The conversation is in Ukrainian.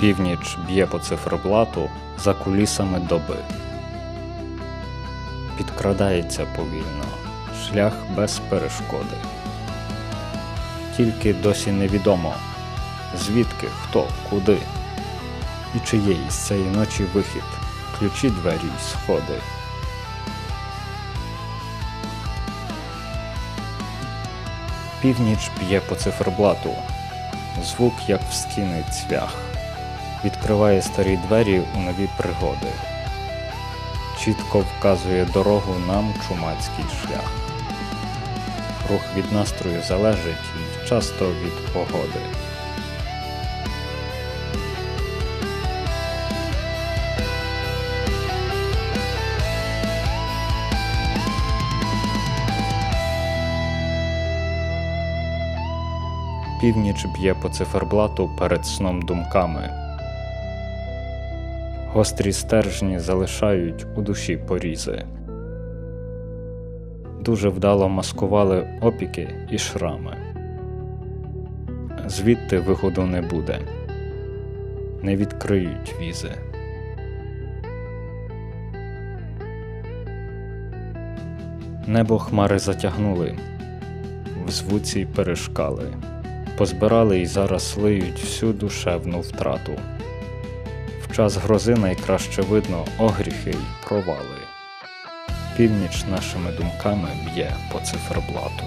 Північ б'є по циферблату за кулісами доби. Підкрадається повільно, шлях без перешкоди. Тільки досі невідомо, звідки, хто, куди, і чи є із цієї ночі вихід, ключі двері й сходи. Північ б'є по циферблату, звук як в стіни цвях, відкриває старі двері у нові пригоди, чітко вказує дорогу нам чумацький шлях. Рух від настрою залежить і часто від погоди. Північ б'є по циферблату перед сном думками. Гострі стержні залишають у душі порізи. Дуже вдало маскували опіки і шрами. Звідти виходу не буде, не відкриють візи. Небо хмари затягнули, в звуці перешкали, позбирали і зараз лиють всю душевну втрату. Час грози найкраще видно огріхи й провали. Північ нашими думками б'є по циферблату.